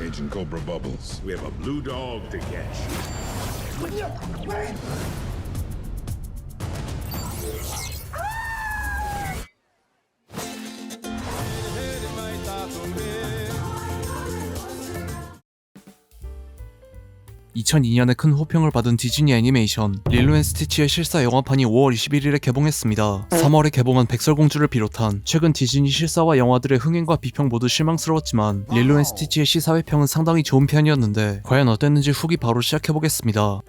Agent Cobra Bubbles. We have a blue dog to catch. 이 2002년에 큰 호평을 받은 디즈니 애니메이션 릴로 앤 스티치의 실사 영화판이 5월 21일에 개봉했습니다. 3월에 개봉한 백설공주를 비롯한 최근 디즈니 실사와 영화들의 흥행과 비평 모두 실망스러웠지만 릴로 앤 스티치의 시사회 평은 상당히 좋은 편이었는데 과연 어땠는지 후기 바로 시작해보겠습니다.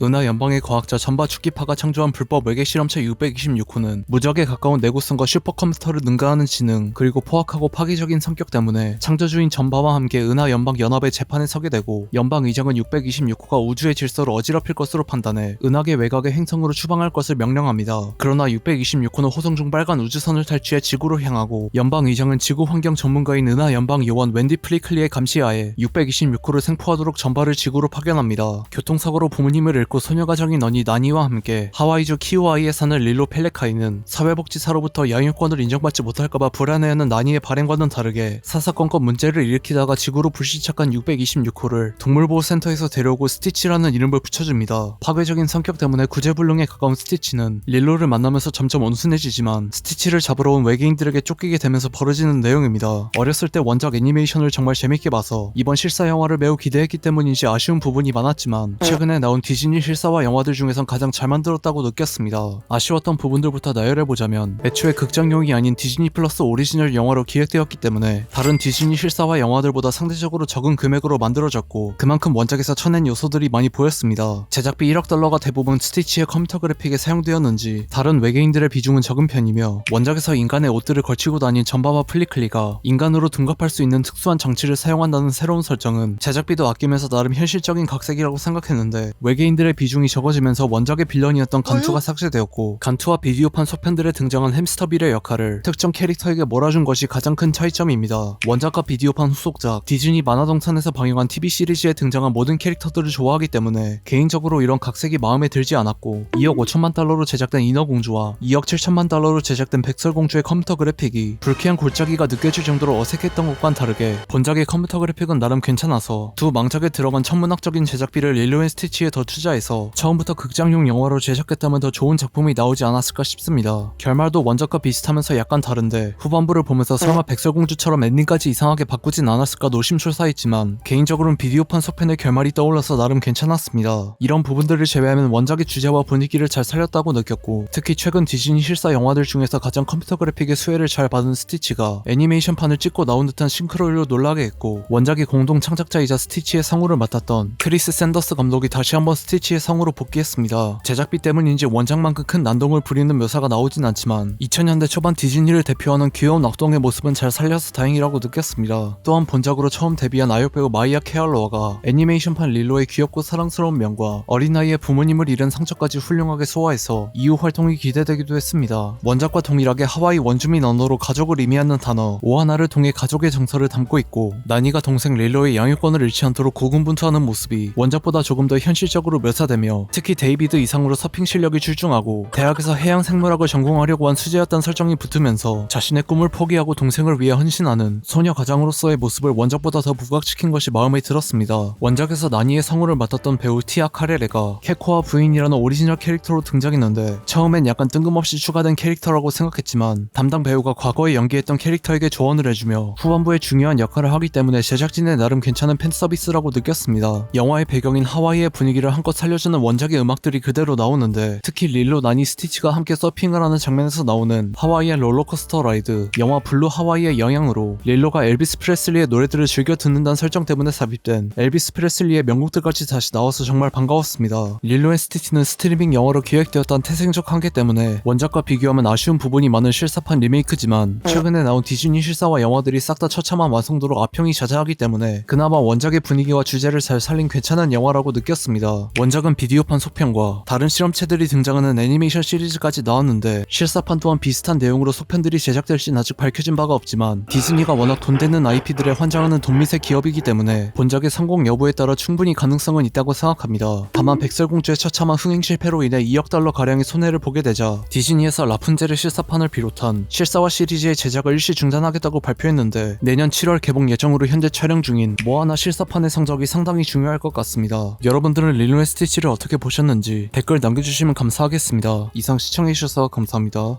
은하 연방의 과학자 전바 축기파가 창조한 불법 외계 실험체 626호는 무적에 가까운 내구성과 슈퍼컴퓨터를 능가하는 지능 그리고 포악하고 파괴적인 성격 때문에 창조주인 전바와 함께 은하 연방 연합의 재판에 서게 되고 연방 의장은 626호가 우주의 질서를 어지럽힐 것으로 판단해 은하계 외곽의 행성으로 추방할 것을 명령합니다. 그러나 626호는 호성 중 빨간 우주선을 탈취해 지구로 향하고 연방 의장은 지구 환경 전문가인 은하 연방 요원 웬디 플리클리의 감시하에 626호를 생포하도록 전바를 지구로 파견합니다. 교통사고로 부모님을 잃고 소녀 가 정인 언니 나니와 함께 하와이주 키우아이에 사는 릴로 펠레카이는 사회복지사로부터 양육권을 인정받지 못할까봐 불안해하는 나니의 발행과는 다르게 사사건건 문제를 일으키다가 지구로 불시착한 626호를 동물보호센터에서 데려오고 스티치라는 이름을 붙여줍니다. 파괴적인 성격 때문에 구제불능에 가까운 스티치는 릴로를 만나면서 점점 온순해지지만 스티치를 잡으러 온 외계인들에게 쫓기게 되면서 벌어지는 내용입니다. 어렸을 때 원작 애니메이션을 정말 재밌게 봐서 이번 실사 영화를 매우 기대했기 때문인지 아쉬운 부분이 많았지만 최근에 나온 디즈니 실사와 영화들 중에선 가장 잘 만들었다고 느꼈습니다. 아쉬웠던 부분들부터 나열해보자면 애초에 극장용이 아닌 디즈니 플러스 오리지널 영화로 기획되었기 때문에 다른 디즈니 실사와 영화들보다 상대적으로 적은 금액으로 만들어졌고 그만큼 원작에서 쳐낸 요소들이 많이 보였습니다. 제작비 1억 달러가 대부분 스티치의 컴퓨터 그래픽에 사용되었는지 다른 외계인들의 비중은 적은 편이며 원작에서 인간의 옷들을 걸치고 다닌 전바와 플리클리가 인간으로 둔갑할 수 있는 특수한 장치를 사용한다는 새로운 설정은 제작비도 아끼면서 나름 현실적인 각색이라고 생각했는데 외계인들의 비중이 적어지면서 원작의 빌런이었던 간투가 삭제되었고 간투와 비디오판 소편들에 등장한 햄스터빌의 역할을 특정 캐릭터에게 몰아준 것이 가장 큰 차이점입니다. 원작과 비디오판 후속작 디즈니 만화동산에서 방영한 TV 시리즈에 등장한 모든 캐릭터들을 좋아하기 때문에 개인적으로 이런 각색이 마음에 들지 않았고 2억 5천만 달러로 제작된 인어공주와 2억 7천만 달러로 제작된 백설공주의 컴퓨터 그래픽이 불쾌한 골짜기가 느껴질 정도로 어색했던 것과는 다르게 본작의 컴퓨터 그래픽은 나름 괜찮아서 두 망작에 들어간 천문학적인 제작비를 릴로 앤 스티치에 더 투자해 서 처음부터 극장용 영화로 제작했다면 더 좋은 작품이 나오지 않았을까 싶습니다. 결말도 원작과 비슷하면서 약간 다른데 후반부를 보면서 설마 백설공주처럼 엔딩까지 이상하게 바꾸진 않았을까 노심초사했지만 개인적으로는 비디오판 속편의 결말이 떠올라서 나름 괜찮았습니다. 이런 부분들을 제외하면 원작의 주제와 분위기를 잘 살렸다고 느꼈고 특히 최근 디즈니 실사 영화들 중에서 가장 컴퓨터 그래픽의 수혜를 잘 받은 스티치가 애니메이션판을 찍고 나온 듯한 싱크로율로 놀라게 했고 원작의 공동 창작자이자 스티치의 성우를 맡았던 크리스 샌더스 감독이 다시 한번 스티치 의 성우로 복귀했습니다. 제작비 때문인지 원작만큼 큰 난동을 부리는 묘사가 나오진 않지만 2000년대 초반 디즈니를 대표하는 귀여운 악동의 모습은 잘 살려서 다행이라고 느꼈습니다. 또한 본작으로 처음 데뷔한 아역 배우 마이아 케알로아가 애니메이션판 릴로의 귀엽고 사랑스러운 면과 어린아이의 부모님을 잃은 상처까지 훌륭하게 소화해서 이후 활동이 기대되기도 했습니다. 원작과 동일하게 하와이 원주민 언어로 가족을 의미하는 단어 오하나를 통해 가족의 정서를 담고 있고 나니가 동생 릴로의 양육권을 잃지 않도록 고군분투하는 모습이 원작보다 조금 더 현실적으로 묘사 되며 특히 데이비드 이상으로 서핑 실력이 출중하고 대학에서 해양 생물학을 전공하려고 한 수재였던 설정이 붙으면서 자신의 꿈을 포기하고 동생을 위해 헌신하는 소녀 가장으로서의 모습을 원작보다 더 부각시킨 것이 마음에 들었습니다. 원작에서 나니의 성우를 맡았던 배우 티아 카레레가 케코아 부인이라는 오리지널 캐릭터로 등장했는데 처음엔 약간 뜬금없이 추가된 캐릭터라고 생각했지만 담당 배우가 과거에 연기했던 캐릭터에게 조언을 해주며 후반부에 중요한 역할을 하기 때문에 제작진의 나름 괜찮은 팬 서비스라고 느꼈습니다. 영화의 배경인 하와이의 분위기를 한껏 살려주는 원작의 음악들이 그대로 나오는데 특히 릴로 나니 스티치가 함께 서핑을 하는 장면에서 나오는 하와이의 롤러코스터 라이드 영화 블루 하와이의 영향으로 릴로가 엘비스 프레슬리의 노래들을 즐겨 듣는다는 설정 때문에 삽입된 엘비스 프레슬리의 명곡들까지 다시 나와서 정말 반가웠습니다. 릴로 앤 스티치는 스트리밍 영화로 기획되었던 태생적 한계 때문에 원작과 비교하면 아쉬운 부분이 많은 실사판 리메이크지만 최근에 나온 디즈니 실사와 영화들이 싹 다 처참한 완성도로 아평이 자자하기 때문에 그나마 원작의 분위기와 주제를 잘 살린 괜찮은 영화라고 느꼈습니다. 원작 원작은 비디오판 속편과 다른 실험체들이 등장하는 애니메이션 시리즈까지 나왔는데 실사판 또한 비슷한 내용으로 속편들이 제작될진 아직 밝혀진 바가 없지만 디즈니가 워낙 돈 되는 IP들에 환장하는 돈미세 기업이기 때문에 본작의 성공 여부에 따라 충분히 가능성은 있다고 생각합니다. 다만 백설공주의 처참한 흥행 실패로 인해 2억 달러 가량의 손해를 보게 되자 디즈니에서 라푼젤의 실사판을 비롯한 실사화 시리즈의 제작을 일시 중단하겠다고 발표했는데 내년 7월 개봉 예정으로 현재 촬영 중인 모아나 실사판의 성적이 상당히 중요할 것 같습니다. 여러분들은 릴로의 스티치를 어떻게 보셨는지 댓글 남겨주시면 감사하겠습니다. 이상 시청해주셔서 감사합니다.